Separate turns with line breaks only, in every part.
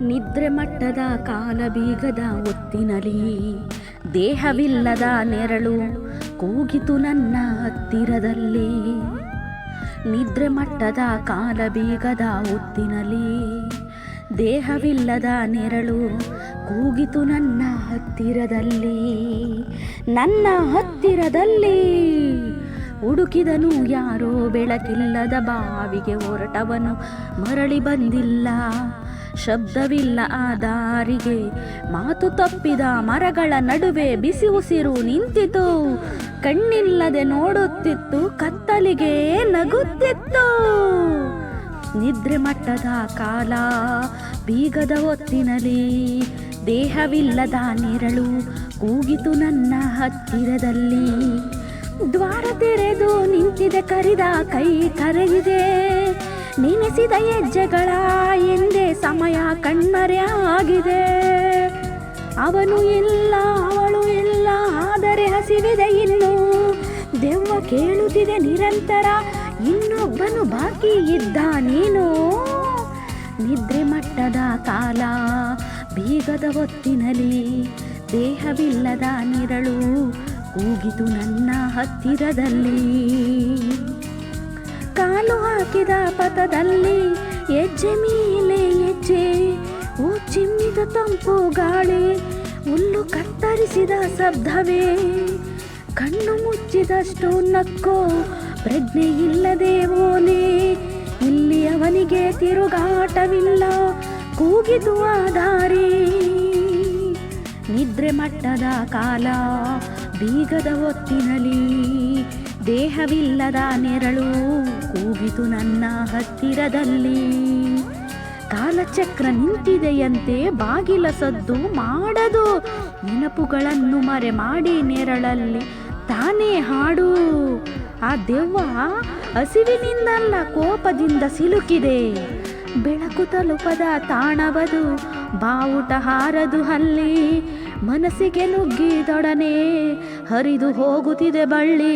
ನಿದ್ರೆ ಮಟ್ಟದ ಕಾಲ ಬೀಗದ ಒತ್ತಿನಲಿ ದೇಹವಿಲ್ಲದ ನೆರಳು ಕೂಗಿತು ನನ್ನ ಹತ್ತಿರದಲ್ಲಿ. ನಿದ್ರೆ ಮಟ್ಟದ ಕಾಲ ಬೀಗದ ಒತ್ತಿನಲಿ ದೇಹವಿಲ್ಲದ ನೆರಳು ಕೂಗಿತು ನನ್ನ ಹತ್ತಿರದಲ್ಲಿ. ನನ್ನ ಹತ್ತಿರದಲ್ಲಿ. ಹುಡುಕಿದನು ಯಾರೋ ಬೆಳಕಿಲ್ಲದ ಬಾವಿಗೆ ಹೊರಟವನು. ಮರಳಿ ಬಂದಿಲ್ಲ, ಶಬ್ದವಿಲ್ಲ ಆ ದಾರಿಗೆ. ಮಾತು ತಪ್ಪಿದ ಮರಗಳ ನಡುವೆ ಬಿಸಿ ಉಸಿರು ನಿಂತಿತು. ಕಣ್ಣಿಲ್ಲದೆ ನೋಡುತ್ತಿತ್ತು, ಕತ್ತಲಿಗೆ ನಗುತ್ತಿತ್ತು. ನಿದ್ರೆ ಮಟ್ಟದ ಕಾಲ, ಬೀಗದ ಹೊತ್ತಿನಲ್ಲಿ. ದೇಹವಿಲ್ಲದ ನೆರಳು ಕೂಗಿತು ನನ್ನ ಹತ್ತಿರದಲ್ಲಿ. ದ್ವಾರ ತೆರೆದು ನಿಂತಿದೆ ಕರಿದ ಕೈ ಕರೆದಿದೆ ನೆನೆಸಿದ ಹೆಜ್ಜೆಗಳ ಎಂದೇ ಸಮಯ ಕಣ್ಮರೆ ಆಗಿದೆ. ಅವನು ಇಲ್ಲ, ಅವಳು ಇಲ್ಲ, ಆದರೆ ಹಸಿವಿದೆ ಇನ್ನು. ದೆವ್ವ ಕೇಳುತ್ತಿದೆ ನಿರಂತರ, ಇನ್ನೊಬ್ಬನು ಬಾಕಿ ಇದ್ದ ನೀನು ನಿದ್ರೆ ಮಟ್ಟದ ಕಾಲ, ಬೀಗದ ಹೊತ್ತಿನಲ್ಲಿ, ದೇಹವಿಲ್ಲದ ನಿರಳು ಕೂಗಿತು ನನ್ನ ಹತ್ತಿರದಲ್ಲಿ. ಕಾಲು ಹಾಕಿದ ಪಥದಲ್ಲಿ ಹೆಜ್ಜೆ ಮೇಲೆ ಹೆಜ್ಜೆ ಓ ಚಿಮ್ಮಿದ ತಂಪು ಗಾಳಿ, ಹುಲ್ಲು ಕತ್ತರಿಸಿದ ಶಬ್ದವೇ. ಕಣ್ಣು ಮುಚ್ಚಿದಷ್ಟು ನಕ್ಕೋ ಪ್ರಜ್ಞೆ ಇಲ್ಲದೆ ಓಲಿ ಇಲ್ಲಿ ಅವನಿಗೆ ತಿರುಗಾಟವಿಲ್ಲ ಕೂಗಿದು ಆ ದಾರಿ. ನಿದ್ರೆ ಮಟ್ಟದ ಕಾಲ ಬೀಗದ ಹೊತ್ತಿನಲ್ಲಿ ದೇಹವಿಲ್ಲದ ನೆರಳು ಕೂಗಿತು ನನ್ನ ಹತ್ತಿರದಲ್ಲಿ. ಕಾಲಚಕ್ರ ನಿಂತಿದೆಯಂತೆ ಬಾಗಿಲ ಸದ್ದು ಮಾಡದು, ನೆನಪುಗಳನ್ನು ಮರೆ ಮಾಡಿ ನೆರಳಲ್ಲಿ ತಾನೇ ಹಾಡು. ಆ ದೆವ್ವ ಹಸಿವಿನಿಂದಲ್ಲ ಕೋಪದಿಂದ ಸಿಲುಕಿದೆ ಬೆಳಕು ತಲುಪದ ತಾಣವದು, ಬಾವುಟ ಹಾರದು ಅಲ್ಲಿ ಮನಸ್ಸಿಗೆ ನುಗ್ಗಿದೊಡನೆ ಹರಿದು ಹೋಗುತ್ತಿದೆ ಬಳ್ಳಿ,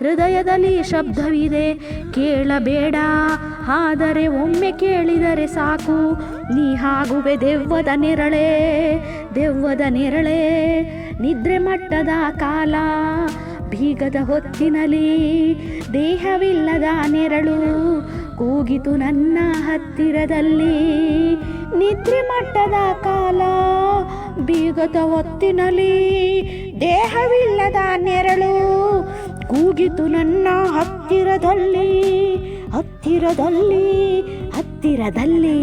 ಹೃದಯದಲ್ಲಿ ಶಬ್ದವಿದೆ, ಕೇಳಬೇಡ, ಆದರೆ ಒಮ್ಮೆ ಕೇಳಿದರೆ ಸಾಕು, ನೀ ಹಾಗುವೆ ದೆವ್ವದ ನೆರಳೆ ದೆವ್ವದ ನೆರಳೆ, ನಿದ್ರೆ ಮಟ್ಟದ ಕಾಲ ಬೀಗದ ಹೊತ್ತಿನಲಿ ದೇಹವಿಲ್ಲದ ನೆರಳು ಕೂಗಿತು ನನ್ನ ಹತ್ತಿರದಲ್ಲಿ. ನಿದ್ರೆ ಮಟ್ಟದ ಕಾಲ ಬೀಗದ ಹೊತ್ತಿನಲಿ ದೇಹವಿಲ್ಲದ ನೆರಳು ಕೂಗಿತು ನನ್ನ ಹತ್ತಿರದಲ್ಲಿ ಹತ್ತಿರದಲ್ಲಿ ಹತ್ತಿರದಲ್ಲಿ.